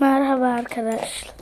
Merhaba arkadaşlar.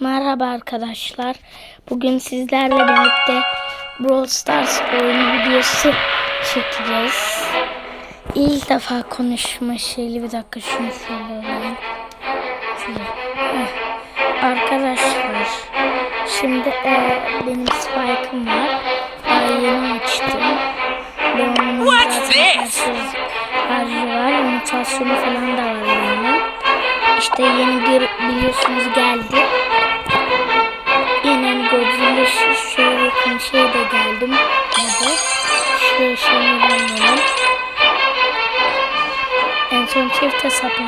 Merhaba arkadaşlar. Bugün sizlerle birlikte Brawl Stars oyunu videosu çekeceğiz. İlk defa konuşma şeyli bir dakika şunu. Heh. Arkadaşlar şimdi e, benim Spike'ım var. Daha yeni açtım. Leon'un zaten harcı, var. Imitasyonu falan da var Leon'un. İşte yeni bir biliyorsunuz geldi. Yine Godzilla şu- şöyle yakın şey de geldim. Hadi. Şöyle şöyle oynayalım. En son çift hesapla.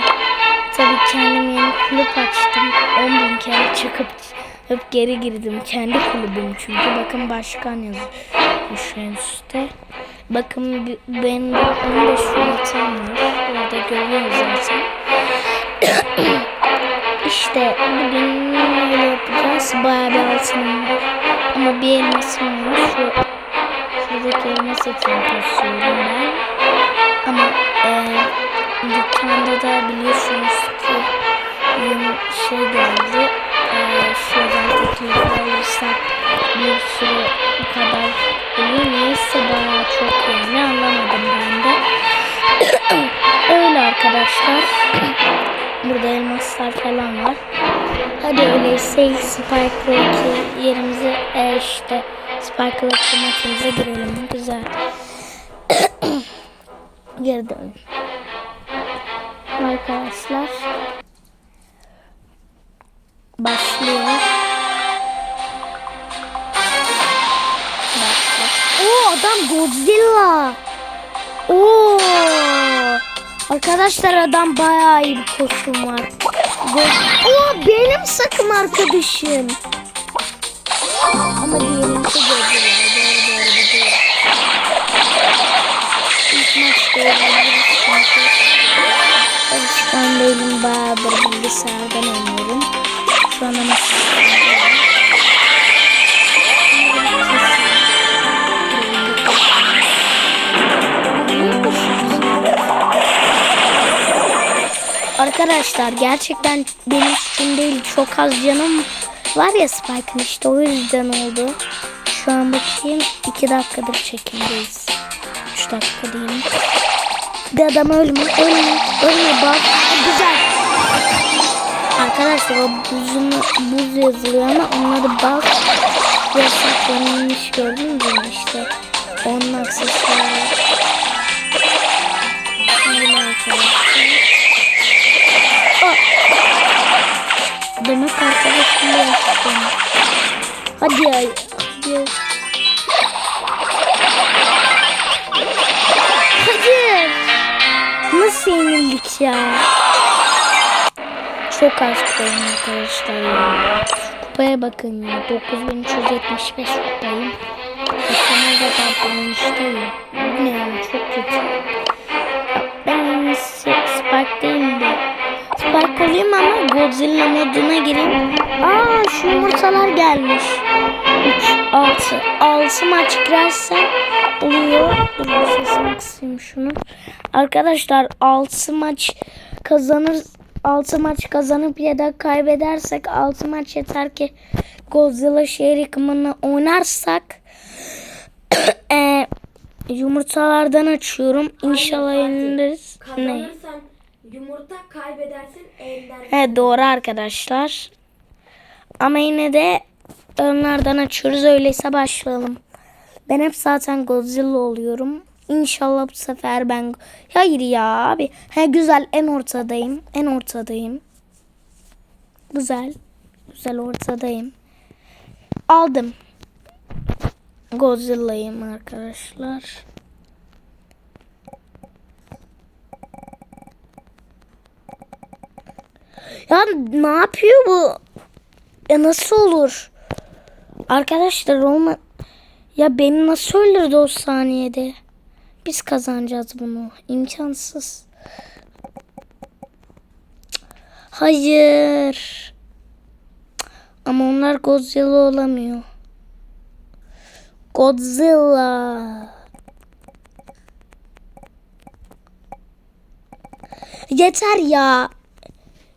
Tabii kendim yeni kulüp açtım. 10 bin kere çıkıp hep geri girdim. Kendi kulübüm çünkü. Bakın başkan yazıyor en üstte. Bakın benim de 15 fiyatım var. Orada görüyoruz zaten. işte bugün öyle yapacağız. Bayağı bir altınım var. Ama bir elmasım var. Şu, şuradaki elmas setini kasıyorum ben. Ama eee dükkanda da biliyorsunuz ki yeni şey geldi. Teklif alırsak bir sürü bu kadar olur. Neyse bayağı çok yani anlamadım ben de. Öyle arkadaşlar. Burada elmaslar falan var. Hadi öyleyse Spike'lı yerimize e, işte Spike'lı maçımıza girelim. Güzel. Geri dön. Arkadaşlar. Başlıyor. Adam Godzilla. Oo. Arkadaşlar adam bayağı iyi bir koşum var. Oo benim sakım arkadaşım. Ama Godzilla. Maçta olabilir çünkü alışkan değilim bayağıdır bilgisayardan oynuyorum. Şu an ama Arkadaşlar gerçekten benim suçum değil çok az canım var ya Spike'ın işte o yüzden oldu. Şu an bakayım 2 dakikadır çekimdeyiz. 3 dakika diyeyim. Bir adam ölme, ölme, ölme bak. Güzel. Arkadaşlar o buzun, buz yazılıyor ama onları bak. Yasaklanmış gördünüz mü işte. Onun aksesuarı. Aa! Demek arkadaşım yaptım. Hadi ya. Hadi. Hayır. Nasıl yenildik ya? Çok az koyun arkadaşlar ya. Kupaya bakın ya. 9375 kupayım. Başıma da patlamıştayım. Bu ne ya? Çok kötü. Ben Spike değilim de. Olayım ama Godzilla moduna gireyim. Aa şu yumurtalar gelmiş. 3, 6. 6 maç girersem oluyor. Dur sesini kısayım şunu. Arkadaşlar 6 maç kazanır 6 maç kazanıp ya da kaybedersek 6 maç yeter ki Godzilla şehir yıkımını oynarsak e, yumurtalardan açıyorum. İnşallah yeniliriz. Ne? Yumurta kaybedersin ender. He doğru arkadaşlar. Ama yine de önlerden açıyoruz. Öyleyse başlayalım. Ben hep zaten Godzilla oluyorum. İnşallah bu sefer ben... Hayır ya abi. He güzel en ortadayım. En ortadayım. Güzel. Güzel ortadayım. Aldım. Godzilla'yım arkadaşlar. Ya ne yapıyor bu? Ya nasıl olur? Arkadaşlar olma... Ya beni nasıl öldürdü o saniyede? Biz kazanacağız bunu. İmkansız. Hayır. Ama onlar Godzilla olamıyor. Godzilla. Yeter ya.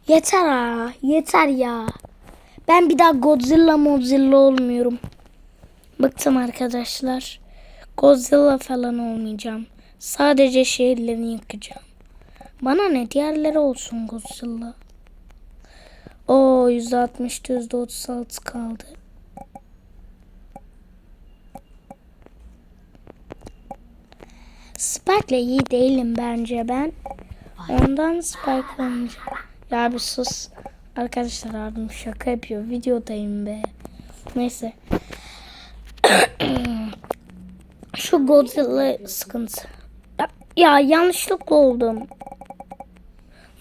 Yeter ha. Yeter ya. Ben bir daha Godzilla Mozilla olmuyorum. Bıktım arkadaşlar. Godzilla falan olmayacağım. Sadece şehirlerini yıkacağım. Bana ne diğerleri olsun Godzilla. O %60'tı %36 kaldı. Spike'le iyi değilim bence ben. Ondan Spike olmayacağım. Ya bir sus. Arkadaşlar abim şaka yapıyor. Videodayım be. Neyse. Şu Godzilla sıkıntı. Ya, ya yanlışlıkla oldum.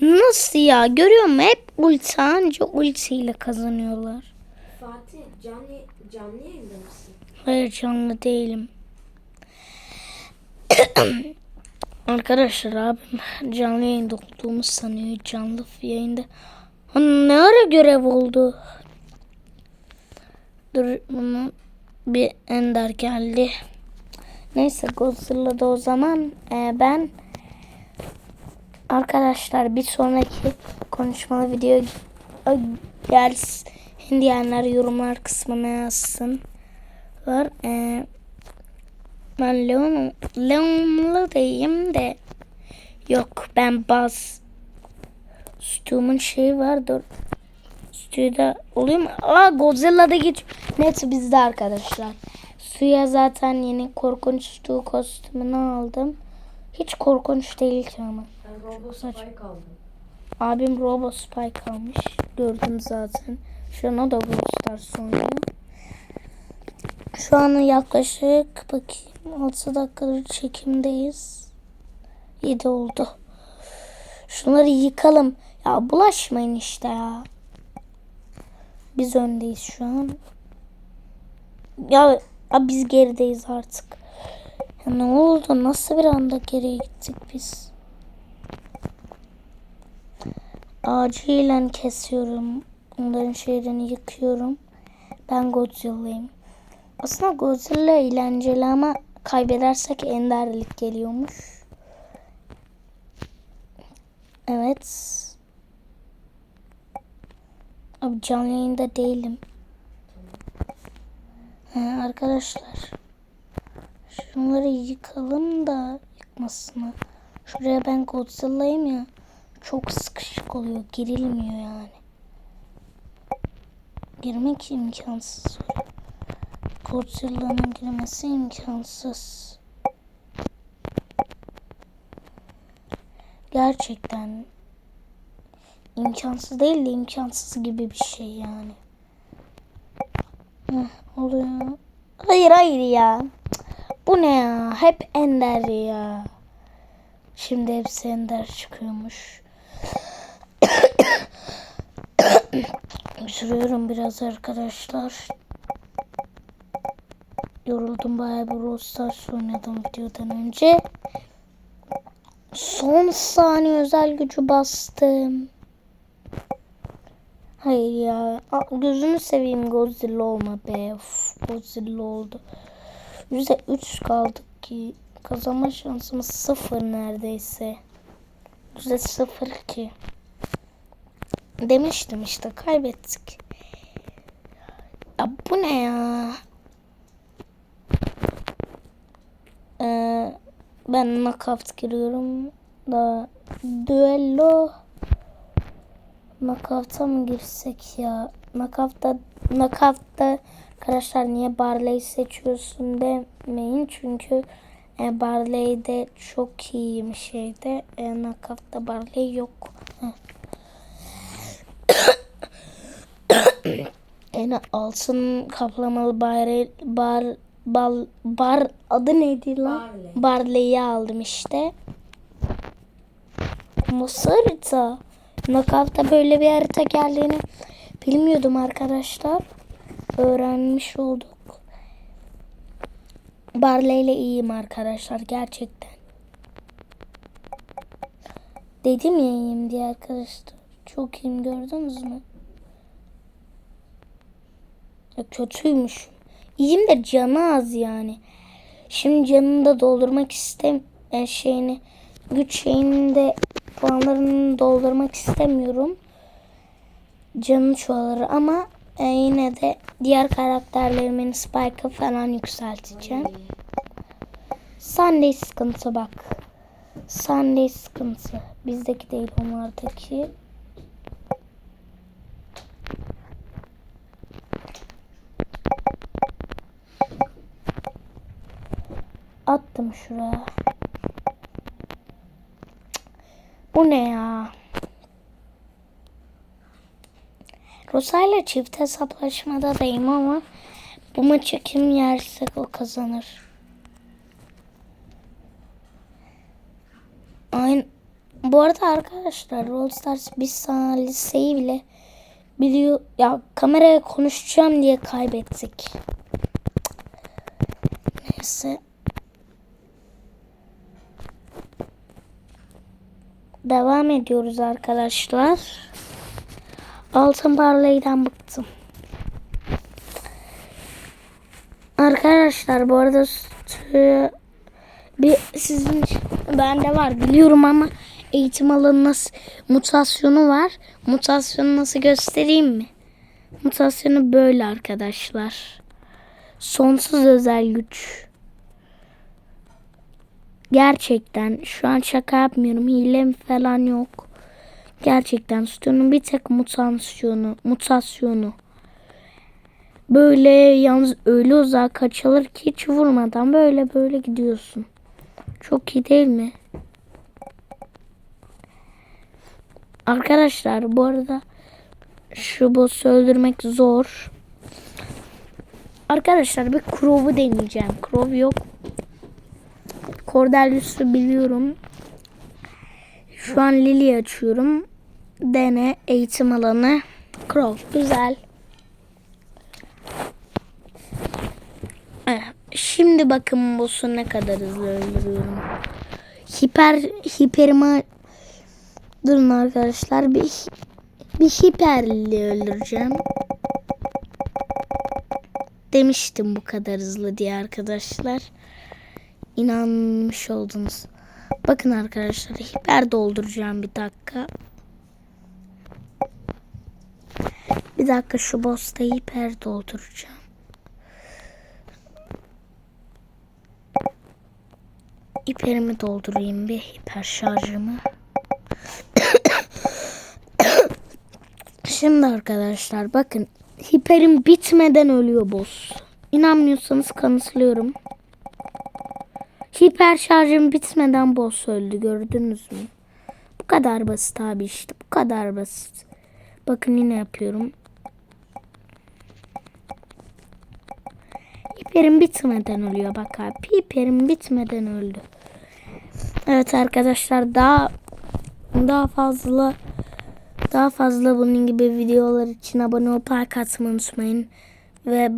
Nasıl ya? Görüyor musun? Hep ulti anca ultiyle kazanıyorlar. Fatih canlı, canlı yayında mısın? Hayır canlı değilim. Arkadaşlar abim canlı yayında olduğumu sanıyor. Canlı yayında. Ne ara görev oldu? Dur bunu bir ender geldi. Neyse Godzilla'da o zaman e, ben arkadaşlar bir sonraki konuşmalı video e, gelsin diyenler yorumlar kısmına yazsın. Var. E, ben Leon, Leon'lu değilim de yok ben baz Stu'mun şeyi vardır. Stu'da oluyor mu? Aa Godzilla'da geç. Net bizde arkadaşlar. Suya zaten yeni korkunç Stu kostümünü aldım. Hiç korkunç değil ki ama. Ben Robo Spike aldım. Abim Robo Spike almış. Gördüm zaten. Şu an o da Stars oynuyor. Şu an yaklaşık bakayım 6 dakikadır çekimdeyiz. 7 oldu. Şunları yıkalım. Ya bulaşmayın işte ya. Biz öndeyiz şu an. Ya, ya biz gerideyiz artık. Ya ne oldu? Nasıl bir anda geriye gittik biz? Acilen kesiyorum. Onların şehrini yıkıyorum. Ben Godzilla'yım. Aslında Godzilla eğlenceli ama kaybedersek enderlik geliyormuş. Evet. Abi canlı yayında değilim. Ha, arkadaşlar. Şunları yıkalım da yıkmasına. Şuraya ben Godzilla'yım ya. Çok sıkışık oluyor. Girilmiyor yani. Girmek imkansız. Godzilla'nın girmesi imkansız. Gerçekten imkansız değil de imkansız gibi bir şey yani. Heh, oluyor. Hayır hayır ya. Bu ne ya? Hep Ender ya. Şimdi hepsi Ender çıkıyormuş. Sürüyorum biraz arkadaşlar. Yoruldum bayağı bir Brawl Stars videodan önce. Son saniye özel gücü bastım. Hayır ya. Aa, gözünü seveyim Godzilla olma be. Uf, Godzilla oldu. Yüzde üç kaldık ki. Kazanma şansımız sıfır neredeyse. Yüzde sıfır ki. Demiştim işte kaybettik. Ya bu ne ya? Ben knockout giriyorum. Da düello knockout'a mı girsek ya? Knockout'ta knockout'ta arkadaşlar niye Barley seçiyorsun demeyin çünkü e, Barley de çok iyi bir şeyde. E, knockout'ta Barley yok. Yani altın kaplamalı bar, bar, bal, bar adı neydi lan? Barley. Barley'i aldım işte. Nasıl harita? Knockout'ta böyle bir harita geldiğini bilmiyordum arkadaşlar. Öğrenmiş olduk. Barley ile iyiyim arkadaşlar gerçekten. Dedim ya iyiyim diye arkadaşlar. Çok iyiyim gördünüz mü? Ya kötüymüş. İyiyim de canı az yani. Şimdi canını da doldurmak istem e, şeyini güç şeyini de puanlarını doldurmak istemiyorum. Canı çoğalır ama e, yine de diğer karakterlerimin spike'ı falan yükselteceğim. Sunday sıkıntı bak. Sunday sıkıntı. Bizdeki değil onlardaki. Attım şuraya. Bu ne ya? Rosa'yla çift hesaplaşmadayım ama bu maçı kim yerse o kazanır. Aynı. Bu arada arkadaşlar Roll Stars biz sana liseyi bile biliyor. Ya kameraya konuşacağım diye kaybettik. Neyse. Devam ediyoruz arkadaşlar. Altın parlayıdan bıktım. Arkadaşlar bu arada bir sizin bende var biliyorum ama eğitim alanı nasıl mutasyonu var. Mutasyonu nasıl göstereyim mi? Mutasyonu böyle arkadaşlar. Sonsuz özel güç. Gerçekten şu an şaka yapmıyorum. Hile falan yok. Gerçekten sütunun bir tek mutasyonu, mutasyonu. Böyle yalnız öyle uzağa kaçılır ki hiç vurmadan böyle böyle gidiyorsun. Çok iyi değil mi? Arkadaşlar bu arada şu boss'u öldürmek zor. Arkadaşlar bir Crow'u deneyeceğim. Crow yok. Cordelius'u biliyorum. Şu an Lily açıyorum. Dene eğitim alanı. Crow güzel. Eh, Şimdi bakın boss'u ne kadar hızlı öldürüyorum. Hiper hiperimi durun arkadaşlar bir bir hiperli öldüreceğim. Demiştim bu kadar hızlı diye arkadaşlar. İnanmış oldunuz. Bakın arkadaşlar hiper dolduracağım bir dakika. Bir dakika şu boss'ta hiper dolduracağım. Hiperimi doldurayım bir hiper şarjımı. Şimdi arkadaşlar bakın hiperim bitmeden ölüyor boss. İnanmıyorsanız kanıtlıyorum. Hiper şarjım bitmeden boss öldü gördünüz mü? Bu kadar basit abi işte bu kadar basit. Bakın yine yapıyorum. Hiperim bitmeden ölüyor bak abi. Hiperim bitmeden öldü. Evet arkadaşlar daha daha fazla daha fazla bunun gibi videolar için abone olup like atmayı unutmayın. Ve